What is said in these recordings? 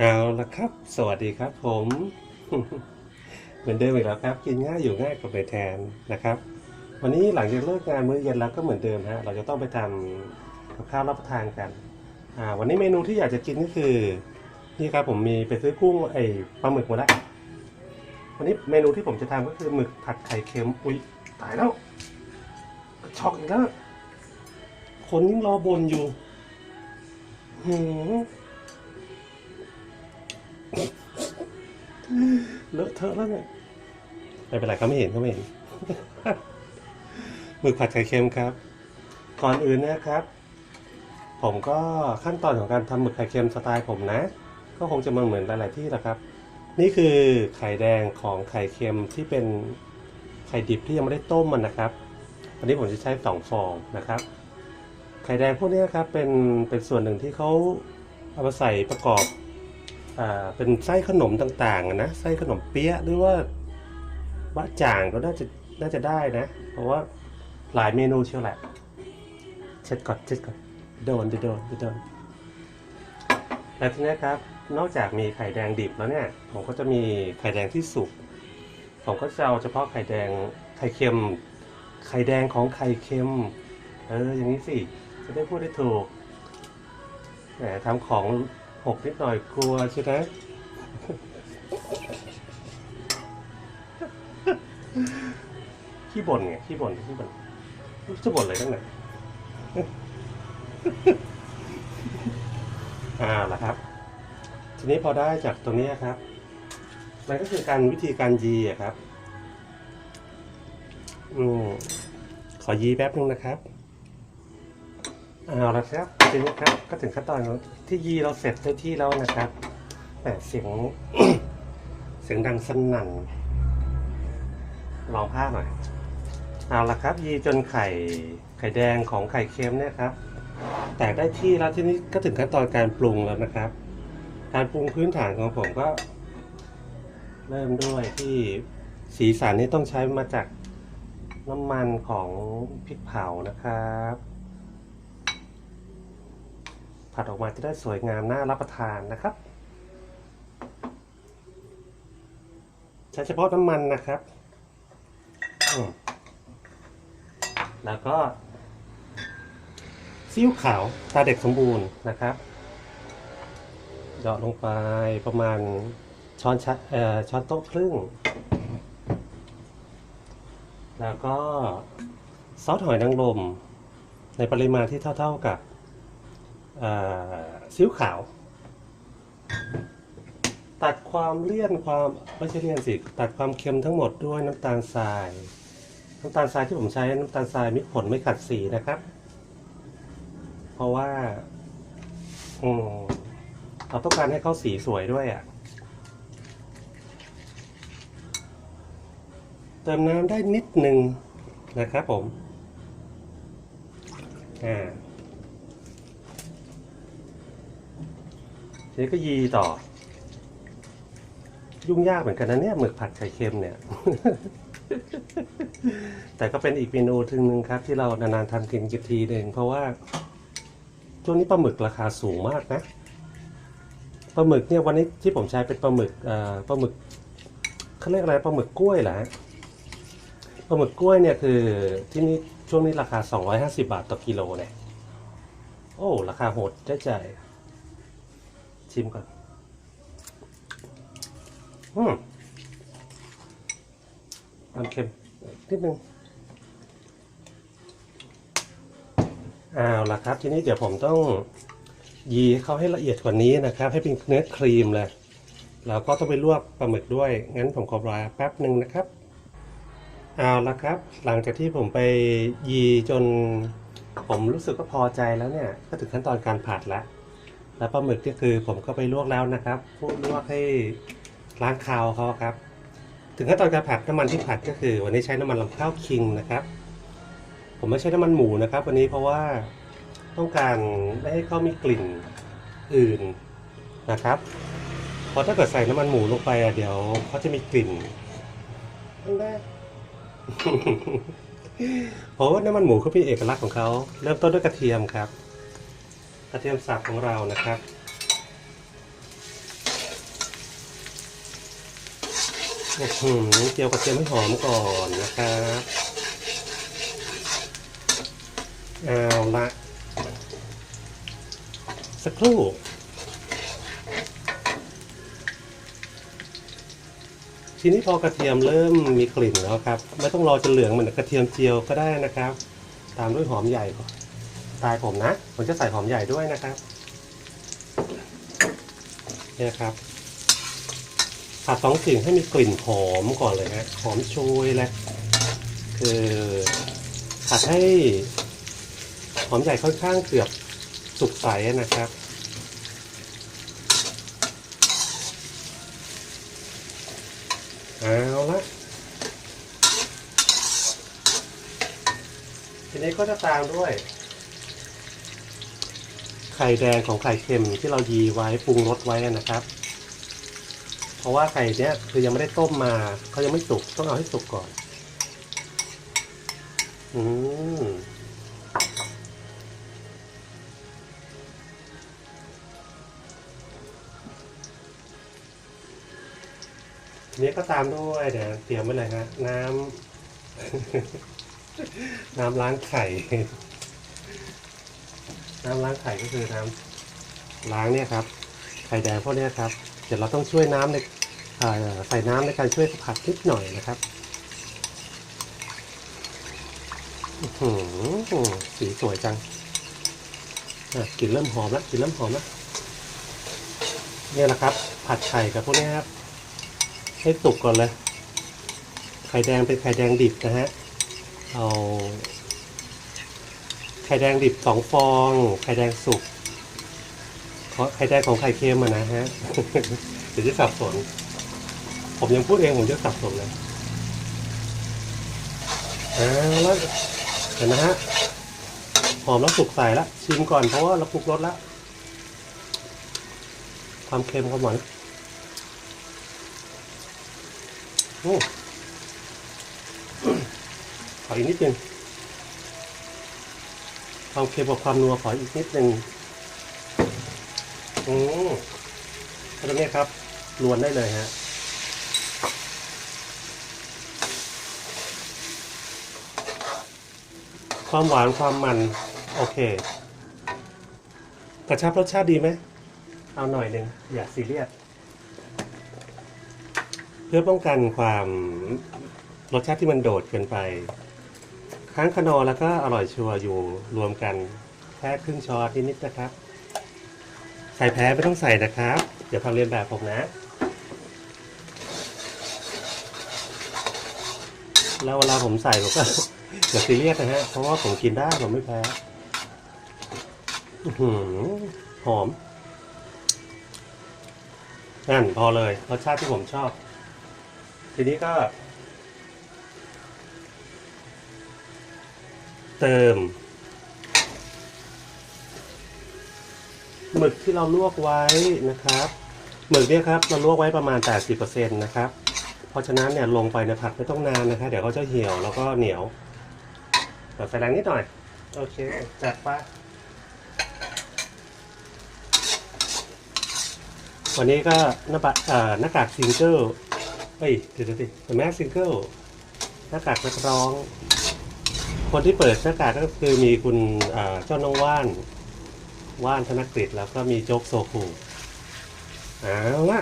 เอาละครับ สวัสดีครับ ผมเหมือนเดิมอีกแล้วครับ กินง่ายอยู่ง่ายกับไปแทนนะครับ วันนี้หลังจากเลิกงานมื้อเย็นแล้วก็เหมือนเดิมฮะเราจะต้องไปทำกับข้าวรับประทานกันอ่าวันนี้เมนูที่อยากจะกินก็คือนี่ครับผมมีไปซื้อกุ้งไอ้ปลาหมึกมาแล้ววันนี้เมนูที่ผมจะทำก็คือหมึกผัดไข่เค็มอุ้ยตายแล้วช็อกอีกแล้วคนยิ่งรอบนอยู่หืม เลอะเทอะแล้วเนี่ยไม่เป็นไรเขาไม่เห็นเขาไม่เห็นหมึกผัดไข่เค็มครับ ก่อนอื่นนะครับ ผมก็ขั้นตอนของการทำหมึกไข่เค็มสไตล์ผมนะ ก็คงจะมาเหมือนหลาย ๆ ที่แหละครับ นี่คือไข่แดงของไข่เค็มที่เป็นไข่ดิบที่ยังไม่ได้ต้มมันนะครับวันนี้ผมจะใช้สองฟองนะครับ ไข่แดงพวกนี้นะครับเป็นเป็นส่วนหนึ่งที่เขาเอามาใส่ประกอบ เป็นไส้ขนมต่างๆนะไส้ขนมเปี๊ยะหรือว่าบะจ่างก็น่าจะน่าจะได้นะ เพราะว่าหลายเมนูเชียวแหละ เช็ดก่อนเช็ดก่อนโดนโดนโดนแล้วทีนี้ครับ นอกจากมีไข่แดงดิบแล้วเนี่ย ผมก็จะมีไข่แดงที่สุกผมก็จะเอาเฉพาะไข่แดงไข่เค็ม ไข่แดงของไข่เค็ม เอออย่างนี้สิ จะได้พูดได้ถูกแหมทำของ หกนิดหน่อยกลัวใช่ไหมขี้บ่นไงขี้บ่นขี้บ่นจะบ่นอะไรตั้งไหนอ่าล่ะครับ ทีนี้พอได้จากตรงนี้ครับ มันก็คือการวิธีการยีอะครับ อืมขอยีแป๊บนึงนะครับ เอาละครับทีนี้ครับ ก็ถึงขั้นตอน ที่ยีเราเสร็จได้ที่แล้วนะครับแต่เสียง เสียงดังสนั่นลองผ้าหน่อยเอาละครับ ยีจนไข่ไข่แดงของไข่เค็มเนี่ยครับ แตกได้ที่แล้วที่นี้ก็ถึงขั้นตอนการปรุงแล้วนะครับ การปรุงพื้นฐานของผมก็ เริ่มด้วยที่สีสันนี่ต้องใช้มาจากน้ำมันของพริกเผานะครับ ผัดออกมาจะได้สวยงามน่ารับประทานนะครับ ใช้เฉพาะน้ำมันนะครับ แล้วก็ซีอิ๊วขาวตาเด็กสมบูรณ์นะครับเหาะลงไปประมาณช้อนช,ออช้อนโต๊ะครึ่ง แล้วก็ซอสหอยนางรมในปริมาณที่เท่า ๆกับ ซีอิ๊วขาว ตัดความเลี่ยนความไม่ใช่เลี่ยนสิ ตัดความเค็มทั้งหมดด้วยน้ำตาลทราย น้ำตาลทรายที่ผมใช้น้ำตาลทรายมิผลไม่ขัดสีนะครับ เพราะว่าอืมเราต้องการให้เขาสีสวยด้วยอะ่ะ เติมน้ำได้นิดหนึ่งนะครับผม อ่า ทีนี้ก็ยีต่อ ยุ่งยากเหมือนกันนะเนี่ยหมึกผัดไข่เค็มเนี่ย แต่ก็เป็นอีกเมนูทึงหนึ่งครับ ที่เรานานๆทำกินกันทีหนึ่งเพราะว่าช่วงนี้ปลาหมึกราคาสูงมากนะปลาหมึกเนี่ยวันนี้ที่ผมใช้เป็นปลาหมึกปลาหมึกเขาเรียกอะไรปลาหมึกกล้วยเหรอฮะปลาหมึกกล้วยเนี่ยคือที่นี่ช่วงนี้ราคา 250 บาทต่อกิโลเนี่ยโอ้ราคาโหดได้ใจ ชิมก่อน อืมมันเค็มนิดนึงเอาละครับ ทีนี้เดี๋ยวผมต้องยีเขาให้ละเอียดกว่านี้นะครับ ให้เป็นเนื้อครีมเลยแล้วก็ต้องไปลวกปลาหมึกด้วย งั้นผมขอรอแป๊บหนึ่งนะครับ เอาละครับ หลังจากที่ผมไปยีจน ผมรู้สึกว่าพอใจแล้วเนี่ย ก็ถึงขั้นตอนการผัดแล้ว แล้วปลาหมึกก็คือผมก็ไปลวกแล้วนะครับพวกลวกให้ล้างคาวเขาครับ ถึงขั้นตอนการผัดน้ำมันที่ผัดก็คือ วันนี้ใช้น้ำมันลำข้าวคิงนะครับ ผมไม่ใช้น้ำมันหมูนะครับ วันนี้เพราะว่าต้องการไม่ให้เขามีกลิ่นอื่นนะครับเพราะถ้าเกิดใส่น้ำมันหมูลงไปอะเดี๋ยวเขาจะมีกลิ่นเพราะว่าน้ำมันหมูเขามีเอกลักษณ์ของเขาเริ่มต้นด้วยกระเทียมครับ กระเทียมสับของเรานะครับ โอ้เจียวกระเทียมให้หอมก่อนนะครับเอาละสักครู่ทีนี้พอกระเทียมเริ่มมีกลิ่นแล้วครับ ไม่ต้องรอจนเหลืองเหมือนกระเทียมเจียวก็ได้นะครับ ตามด้วยหอมใหญ่ก่อน ตายผมนะ ผมจะใส่หอมใหญ่ด้วยนะครับเนี่ยครับผัดสองสิ่งให้มีกลิ่นหอมก่อนเลยฮะหอมโชยเลยคือผัดให้หอมใหญ่ค่อนข้างเกือบสุกใสนะครับเอาละทีนี้ก็จะตามด้วย ไข่แดงของไข่เค็มที่เรายีไว้ปรุงรสไว้นะครับ เพราะว่าไข่เนี้ยคือยังไม่ได้ต้มมาเขายังไม่สุกต้องเอาให้สุกก่อน อืมทีนี้ก็ตามด้วยเดี๋ยวเตรียมไว้เลยฮะน้ำ น้ำล้างไข่ น้ำล้างไข่ก็คือน้ำล้างเนี่ยครับ ไข่แดงพวกนี้ครับ เดี๋ยวเราต้องช่วยน้ำในใส่น้ำในการช่วยผัดนิดหน่อยนะครับหือสีสวยจังอะกลิ่นเริ่มหอมแล้วกลิ่นเริ่มหอมแล้วเนี่ยแหละครับ ผัดไข่กับพวกนี้ครับ ให้สุกก่อนเลย ไข่แดงเป็นไข่แดงดิบนะฮะ เอา ไข่แดงดิบสองฟอง ไข่แดงสุกเพราะไข่แดงของไข่เค็มอะนะฮะ เดี๋ยวจะสับสน ผมยังพูดเองผมจะสับสนเลยเอาแล้วเห็นนะฮะ หอมแล้วสุกใส่ละ ชิมก่อนเพราะว่าเราปรุงรสแล้วความเค็มความหวานโอ้ขออีกนิดนึง ความเค็มกับความนัวขออีกนิดหนึ่งอืมตรงนี้ครับรวนได้เลยฮะความหวานความมัน โอเค กระชับรสชาติดีไหม เอาหน่อยหนึ่งอย่าซีเรียสเพื่อป้องกันความรสชาติที่มันโดดเกินไป ค้างขนอแล้วก็อร่อยชัวร์อยู่รวมกันแค่ครึ่งช้อนนิดๆนะครับ ใส่แพ้ไม่ต้องใส่นะครับเดี๋ยวทำเรียนแบบผมนะ แล้วเวลาผมใส่ผมก็อย่าซีเรียสนะฮะเพราะว่าผมกินได้ผมไม่แพ้หอมนั่นพอเลยรสชาติที่ผมชอบ ทีนี้ก็ เติมหมึกที่เราลวกไว้นะครับหมึกเนี่ยครับเราลวกไว้ประมาณ 80%นะครับ เพราะฉะนั้นเนี่ยลงไปในผัดไม่ต้องนานนะครับเดี๋ยวเขาจะเหี่ยวแล้วก็เหนียวเปิดไฟแรงนิดหน่อย โอเค จัดไปวันนี้ก็หน้าบัตเอ่อหน้ากากซิงเกิลเฮ้ยเดี๋ยวๆสิแม็กซิงเกิลหน้ากากนักร้อง คนที่เปิดหน้ากากก็คือมีคุณเจ้าน้องว่าน ว่านธนกฤษแล้วก็มีโจ๊กโซคูเอาละ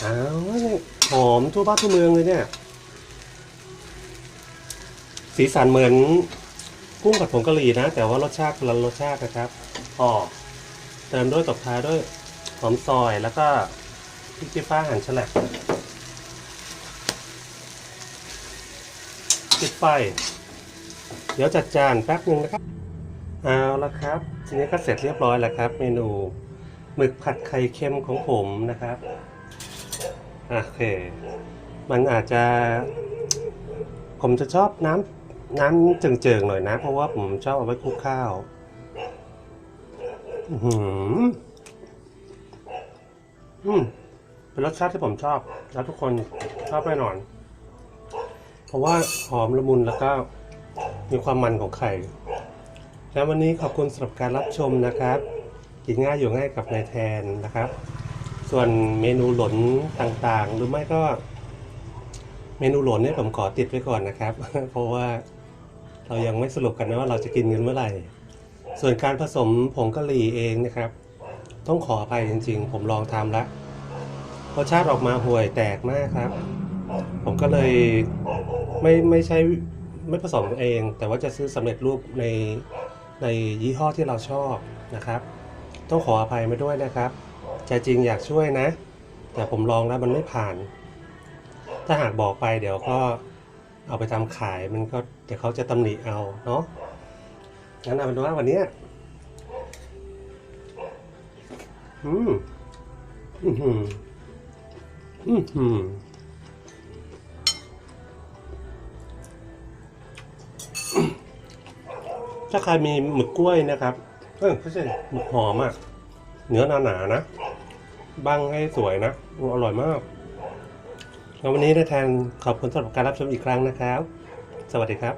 เอาละเนี่หอมทั่วบ้านทั่วเมืองเลยเนี่ย สีสันเหมือนกุ้งผัดผงกะหรี่นะ แต่ว่ารสชาติคนละรสชาตินะครับอ๋อเติมด้วยตบท้ายด้วยหอมซอยแล้วก็พริกชี้ฟ้าหั่นฉลับ ปิดไฟ เดี๋ยวจัดจานแป๊บหนึ่งนะครับ เอาละครับ ทีนี้ก็เสร็จเรียบร้อยแล้วครับ เมนูหมึกผัดไข่เค็มของผมนะครับโอเค มันอาจจะ ผมจะชอบน้ำน้ำเจิงๆหน่อยนะ เพราะว่าผมชอบเอาไว้คลุกข้าวอือหืออืมเป็นรสชาติที่ผมชอบ แล้วทุกคนชอบแน่นอน ราะว่าหอมละมุนแล้วก็มีความมันของไข่ แล้ววันนี้ขอบคุณสำหรับการรับชมนะครับ กินง่ายอยู่ง่ายกับนายแทนนะครับ ส่วนเมนูหลนต่างๆ หรือไม่ก็ เมนูหลนเนี่ยผมขอติดไว้ก่อนนะครับ เพราะว่าเรายังไม่สรุปกันนะว่าเราจะกินกันเมื่อไหร่ ส่วนการผสมผงกะหรี่เองนะครับ ต้องขออภัยจริง ๆ ผมลองทำแล้วรสชาติออกมาห่วยแตกมากครับ ผมก็เลย ไม่ไม่ใช้ไม่ผสมเอง แต่ว่าจะซื้อสำเร็จรูปในในยี่ห้อที่เราชอบนะครับ ต้องขออภัยมาด้วยนะครับใจจริงอยากช่วยนะ แต่ผมลองแล้วมันไม่ผ่าน ถ้าหากบอกไปเดี๋ยวก็เอาไปทำขายมันก็เดี๋ยวเขาจะตำหนิเอาเนาะงั้นเอาเป็นว่าวันนี้อืมอืมอหืออื ถ้าใครมีหมึกกล้วยนะครับเออไม่ใช่หมึกหอมอะเนื้อหนาหนะบังให้สวยนะอร่อยมากแล้ววันนี้นายแทนขอบคุณสำหรับการรับชมอีกครั้งนะครับ สวัสดีครับ